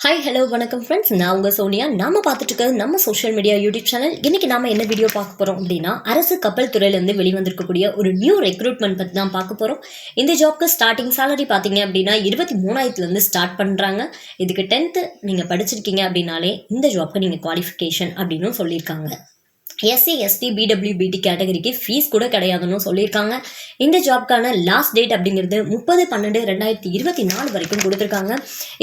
Hi hello வணக்கம் friends நான் உங்கள் சோனியா. நாம பார்த்துட்டு இருக்கிறது நம்ம சோஷியல் மீடியா யூடியூப் சேனல் இன்னைக்கு நாம என்ன வீடியோ பார்க்க போகிறோம் அப்படின்னா அரசு கப்பல் துறையிலேருந்து வெளிவந்திருக்கக்கூடிய ஒரு நியூ ரெக்ரூட்மெண்ட் பற்றி தான் பார்க்க போகிறோம் இந்த ஜாப்க்கு ஸ்டார்டிங் சேலரி பார்த்தீங்க அப்படின்னா இருபத்தி மூணாயிரத்துலேருந்து ஸ்டார்ட் பண்ணுறாங்க இதுக்கு டென்த்து நீங்கள் படிச்சிருக்கீங்க அப்படின்னாலே இந்த ஜாப்க்கு நீங்கள் குவாலிஃபிகேஷன் அப்படின்னு சொல்லியிருக்காங்க. S C S T P W B D கேட்டகரிக்கு ஃபீஸ் கூட கிடையாதுன்னு சொல்லியிருக்காங்க. இந்த ஜாப்க்கான லாஸ்ட் டேட் அப்படிங்கிறது முப்பது பன்னெண்டு ரெண்டாயிரத்தி இருபத்தி நாலு வரைக்கும் கொடுத்துருக்காங்க.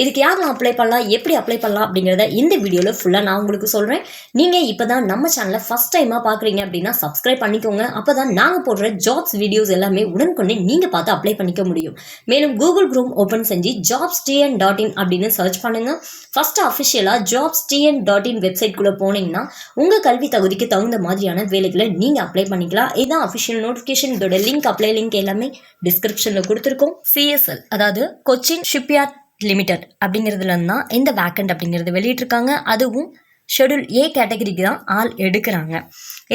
இதுக்கு யாரும் அப்ளை பண்ணலாம் எப்படி அப்ளை பண்ணலாம் அப்படிங்கிறத இந்த வீடியோவில் ஃபுல்லாக நான் உங்களுக்கு சொல்கிறேன் நீங்கள் இப்போ தான் நம்ம சேனலை ஃபஸ்ட் டைமாக பார்க்குறீங்க அப்படின்னா சப்ஸ்கிரைப் பண்ணிக்கோங்க. அப்போ தான் நாங்கள் போடுற ஜாப்ஸ் வீடியோஸ் எல்லாமே உடனுக்குடனே நீங்கள் பார்த்து அப்ளை பண்ணிக்க முடியும். மேலும் கூகுள் குரூம் ஓப்பன் செஞ்சு jobs T N dot in அப்படின்னு சர்ச் பண்ணுங்கள் ஃபஸ்ட்டு அஃபிஷியலாக jobs T N dot in வெப்சைட்குள்ளே போனீங்கன்னா உங்கள் கல்வி தகுதிக்கு தகுந்த மாதிரியான வேலைகளை நீங்கள் அப்ளை பண்ணிக்கலாம். இதுதான் அஃபிஷியல் நோட்டிஃபிகேஷன் இதோட லிங்க் அப்ளை லிங்க் எல்லாமே டிஸ்கிரிப்ஷனில் கொடுத்துருக்கோம். சிஎஸ்எல் அதாவது கொச்சின் ஷிப்யார்ட் லிமிடெட் அப்படிங்கிறதுல தான் இந்த வேக்கண்ட் அப்படிங்கிறது வெளியிட்டிருக்காங்க. அதுவும் ஷெடியூல் ஏ கேட்டகரிக்கு தான் ஆள் எடுக்கிறாங்க.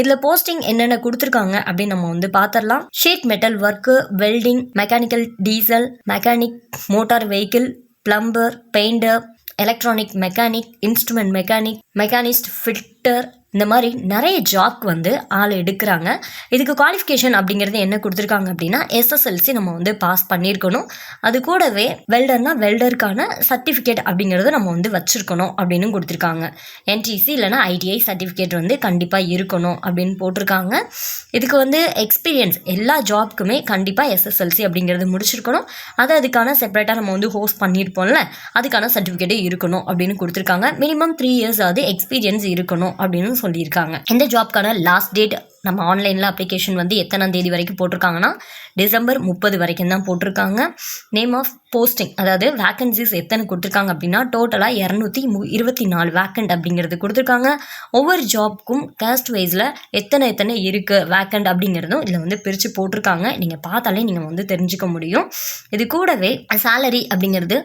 இதில் போஸ்டிங் என்னென்ன கொடுத்துருக்காங்க அப்படின்னு நம்ம வந்து பார்த்துடலாம் sheet metal work welding mechanical diesel mechanic motor vehicle plumber painter electronic mechanic instrument mechanic machinist fitter இந்த மாதிரி நிறைய ஜாப் வந்து ஆள் எடுக்கிறாங்க. இதுக்கு குவாலிஃபிகேஷன் அப்படிங்கிறது என்ன கொடுத்துருக்காங்க அப்படின்னா எஸ்எஸ்எல்சி நம்ம வந்து பாஸ் பண்ணியிருக்கணும். அது கூடவே வெல்டர்னா வெல்டருக்கான சர்டிஃபிகேட் அப்படிங்கிறது நம்ம வந்து வச்சுருக்கணும் அப்படின்னு கொடுத்துருக்காங்க. என்டிசி இல்லைனா ஐடிஐ சர்டிஃபிகேட் வந்து கண்டிப்பாக இருக்கணும் அப்படின்னு போட்டிருக்காங்க. இதுக்கு வந்து எக்ஸ்பீரியன்ஸ் எல்லா ஜாப்க்குமே கண்டிப்பாக எஸ்எஸ்எல்சி அப்படிங்கிறது முடிச்சிருக்கணும். அது அதுக்கான செப்பரேட்டாக நம்ம வந்து ஹோஸ்ட் பண்ணியிருப்போம்ல அதுக்கான சர்டிஃபிகேட்டே இருக்கணும் அப்படின்னு கொடுத்துருக்காங்க. மினிமம் த்ரீ இயர்ஸ் ஆகுது எக்ஸ்பீரியன்ஸ் இருக்கணும் அப்படின்னு சொல்லியிருக்காங்க. இந்த ஜாப்க்கான லாஸ்ட் டேட் நம்ம ஆன்லைனில் அப்ளிகேஷன் வந்து எத்தனாம் தேதி வரைக்கும் போட்டிருக்காங்கன்னா டிசம்பர் முப்பது வரைக்கும் தான் போட்டிருக்காங்க. நேம் ஆஃப் போஸ்டிங் அதாவது வேக்கன்சிஸ் எத்தனை கொடுத்துருக்காங்க அப்படின்னா டோட்டலாக இரநூத்தி மு இருபத்தி நாலு வேக்கண்ட் அப்படிங்கிறது கொடுத்துருக்காங்க. ஒவ்வொரு ஜாப்க்கும் கேஸ்ட் வைஸில் எத்தனை எத்தனை இருக்குது வேக்கண்ட் அப்படிங்கிறதும் இதில் வந்து பிரித்து போட்டிருக்காங்க. நீங்கள் பார்த்தாலே நீங்கள் வந்து தெரிஞ்சுக்க முடியும். இது கூடவே சேலரி அப்படிங்கிறது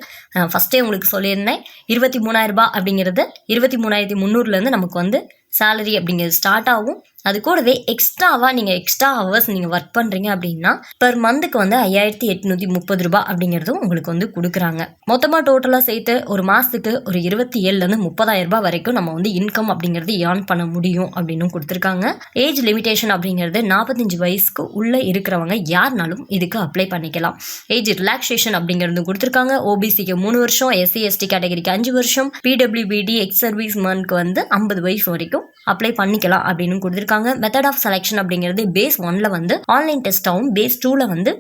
ஃபஸ்ட்டே உங்களுக்கு சொல்லியிருந்தேன். இருபத்தி மூணாயிரரூபா அப்படிங்கிறது இருபத்தி மூணாயிரத்தி முந்நூறுலேருந்து நமக்கு வந்து சேலரி அப்படிங்கிறது ஸ்டார்ட் ஆகும். அது கூடவே எக்ஸ்ட்ராவாக நீங்கள் எக்ஸ்ட்ரா ஹவர்ஸ் நீங்கள் ஒர்க் பண்ணுறீங்க அப்படின்னா பர் மந்த்துக்கு வந்து ஐயாயிரத்தி எட்நூற்றி முப்பது ரூபா அப்படிங்கிறதும் உங்களுக்கு வந்து கொடுக்குறாங்க. மொத்தமாக டோட்டலாக சேர்த்து ஒரு மாதத்துக்கு ஒரு இருபத்தி ஏழுலேருந்து முப்பதாயிரம் ரூபாய் வரைக்கும் நம்ம வந்து இன்கம் அப்படிங்கிறது ஏர்ன் பண்ண முடியும் அப்படின்னு கொடுத்துருக்காங்க. ஏஜ் லிமிடேஷன் அப்படிங்கிறது நாற்பத்தஞ்சு வயசுக்கு உள்ளே இருக்கிறவங்க யாருனாலும் இதுக்கு அப்ளை பண்ணிக்கலாம். ஏஜ் ரிலாக்ஸேஷன் அப்படிங்கிறது கொடுத்துருக்காங்க. ஓபிசிக்கு மூணு வருஷம் எஸ்சி எஸ்டி கேட்டகரிக்கு அஞ்சு வருஷம் பிடபிள்யூபிடி எக்ஸ் சர்வீஸ் மேனுக்கு வந்து ஐம்பது வயசு வரைக்கும் அப்ளை பண்ணிக்கலாம் அப்படின்னு கொடுத்துருக்காங்க. மெத்தட் ஆஃப் செலெக்ஷன் அப்படிங்கிறது பேஸ் ஒன்ல வந்து ஆன்லைன் டெஸ்ட்டாகவும் பேஸ் டூவில் வந்து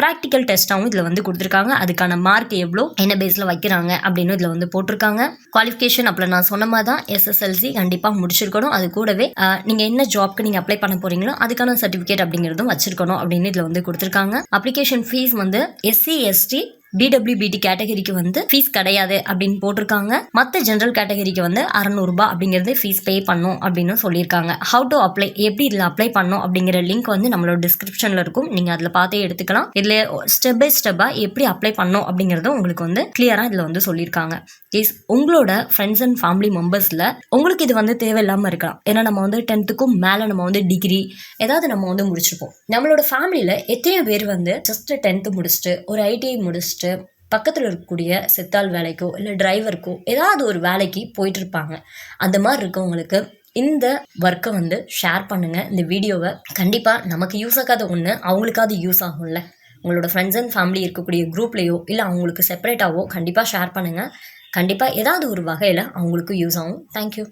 ப்ராக்டிக்கல் டெஸ்ட்டாகவும் இதில் வந்து கொடுத்துருக்காங்க. அதுக்கான மார்க் எவ்வளோ என்ன பேஸில் வைக்கிறாங்க அப்படின்னு இதில் வந்து போட்டிருக்காங்க. குவாலிஃபிகேஷன் அப்போ நான் சொன்ன மாதிரி தான் எஸ்எஸ்எல்சி கண்டிப்பாக முடிச்சிருக்கணும். அது கூடவே நீங்கள் என்ன ஜாப்க்கு நீங்கள் அப்ளை பண்ண போகிறீங்களோ அதுக்கான சர்டிஃபிகேட் அப்படிங்கிறதும் வச்சிருக்கணும் அப்படின்னு இதில் வந்து கொடுத்துருக்காங்க. அப்ளிகேஷன் ஃபீஸ் வந்து எஸ்சி எஸ்டி பிடபிள்யூபிடி கேட்டகரிக்கு வந்து ஃபீஸ் கிடையாது அப்படின்னு போட்டிருக்காங்க. மற்ற ஜென்ரல் கேட்டகரிக்கு வந்து அறநூறுபா அப்படிங்கிறது ஃபீஸ் பே பண்ணும் அப்படின்னு சொல்லியிருக்காங்க. ஹவு டு அப்ளை எப்படி இதில் அப்ளை பண்ணும் அப்படிங்கிற லிங்க் வந்து நம்மளோட டிஸ்கிரிப்ஷனில் இருக்கும். நீங்கள் அதில் பார்த்தே எடுத்துக்கலாம். இதில் ஸ்டெப் பை ஸ்டெப்பாக எப்படி அப்ளை பண்ணும் அப்படிங்கிறதும் உங்களுக்கு வந்து கிளியராக இதில் வந்து சொல்லியிருக்காங்க. இஸ் உங்களோட ஃப்ரெண்ட்ஸ் அண்ட் ஃபேமிலி மெம்பர்ஸில் உங்களுக்கு இது வந்து தேவையில்லாமல் இருக்கலாம். ஏன்னா நம்ம வந்து டென்த்துக்கும் மேலே நம்ம வந்து டிகிரி ஏதாவது நம்ம வந்து முடிச்சிருப்போம். நம்மளோட ஃபேமிலியில் எத்தனையோ பேர் வந்து ஜஸ்ட் டென்த்து முடிச்சுட்டு ஒரு ஐடிஐ முடிச்சுட்டு பக்கத்தில் இருக்கக்கூடிய சித்தாள் வேலைக்கோ இல்லை டிரைவருக்கோ ஏதாவது ஒரு வேலைக்கு போயிட்டு இருப்பாங்க அந்த மாதிரி இருக்கவங்களுக்கு இந்த ஒர்க்கை வந்து ஷேர் பண்ணுங்கள் இந்த வீடியோவை கண்டிப்பாக நமக்கு யூஸ் ஆகாத ஒன்று அவங்களுக்காவது யூஸ் ஆகும்ல. உங்களோட ஃப்ரெண்ட்ஸ் அண்ட் ஃபேமிலி இருக்கக்கூடிய குரூப்லேயோ இல்லை அவங்களுக்கு செப்பரேட்டாவோ கண்டிப்பாக ஷேர் பண்ணுங்கள் கண்டிப்பாக ஏதாவது ஒரு வகையில் அவங்களுக்கு யூஸ் ஆகும். தேங்க்யூ